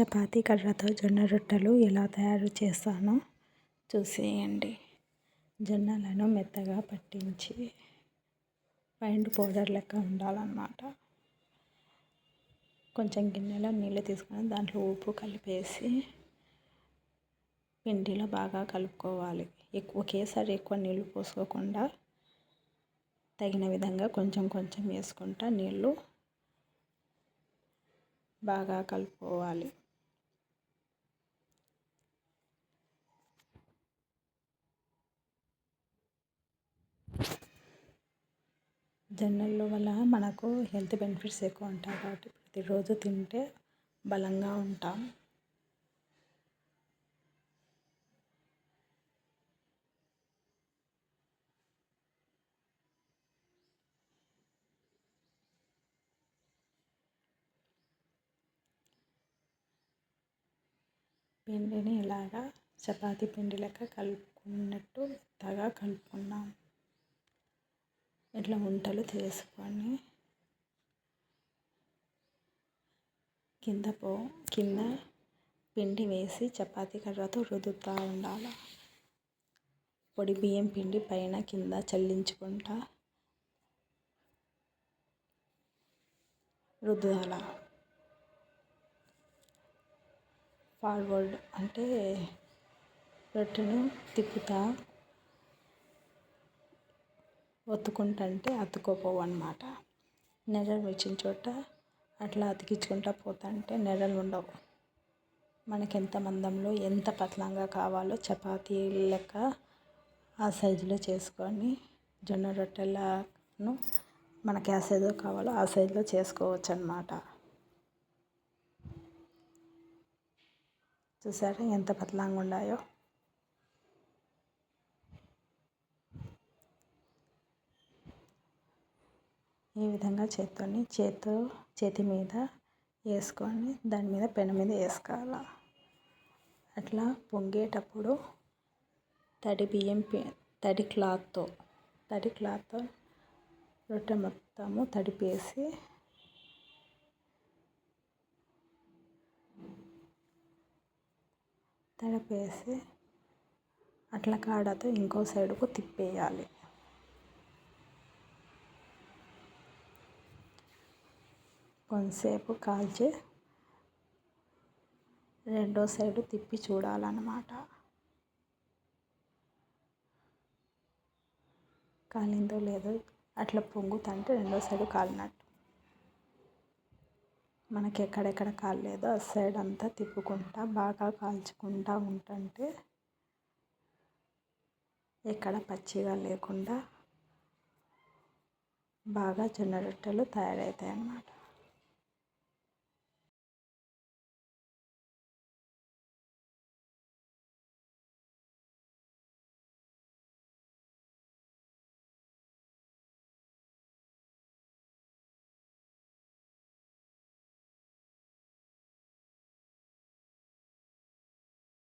చపాతీ కర్రతో జొన్న రొట్టెలు ఎలా తయారు చేస్తానో చూసేయండి. జొన్నలను మెత్తగా పట్టించి పైండ్ పౌడర్ లెక్క ఉండాలన్నమాట. కొంచెం గిన్నెలో నీళ్ళు తీసుకొని దాంట్లో ఉప్పు కలిపేసి పిండిలో బాగా కలుపుకోవాలి. ఎక్కువ ఒకేసారి ఎక్కువ నీళ్ళు పోసుకోకుండా తగిన విధంగా కొంచెం కొంచెం వేసుకుంటా నీళ్ళు బాగా కలుపుకోవాలి. జొన్నల వల్ల మనకు హెల్త్ బెనిఫిట్స్ ఎక్కువ ఉంటాయి కాబట్టి ప్రతిరోజు తింటే బలంగా ఉంటాం. పిండిని ఇలాగా చపాతీ పిండి లెక్క కలుపుకున్నట్టు మెత్తగా కలుపుకున్నాం ఇట్లా వంటలు చేసుకొని కింద పో కింద పిండి వేసి చపాతీ కర్రతో రుద్దుతూ ఉండాలి? పొడి బియ్యం పిండి పైన కింద చల్లించుకుంటా రుద్దాల? ఫార్వర్డ్ అంటే రొట్టెను తిప్పుతా ఒత్తుకుంటుంటే అతుక్కోపోవు అనమాట నెర్రలు వచ్చిన చోట అట్లా అతికించుకుంటా పోతుంటే నెర్రలు ఉండవు. మనకి ఎంత మందంలో ఎంత పతలంగా కావాలో చపాతీ లెక్క ఆ సైజులో చేసుకొని జొన్న రొట్టెలను మనకి ఆ సైజులో కావాలో ఆ సైజులో చేసుకోవచ్చు అనమాట చూసారా ఎంత పతలంగా ఉన్నాయో ఈ విధంగా చేత్తోని చేత్తో చేతి మీద వేసుకొని దాని మీద పెన మీద వేసుకోవాలి. అట్లా పొంగేటప్పుడు తడి బియ్యం తడి క్లాత్తో తడి క్లాత్తో రొట్టె మొత్తము తడిపేసి తడిపేసి అట్ల కాడతో ఇంకో సైడుకు తిప్పేయాలి. కొంతసేపు కాల్చి రెండో సైడు తిప్పి చూడాలన్నమాట. కాలిందో లేదో అట్లా పొంగుతుంటే రెండో సైడు కాలినట్టు. మనకి ఎక్కడెక్కడ కాలేదో ఆ సైడ్ అంతా తిప్పుకుంటా బాగా కాల్చుకుంటా ఉంటుంటే ఎక్కడ పచ్చిగా లేకుండా బాగా జొన్న రొట్టెలు తయారవుతాయి అన్నమాట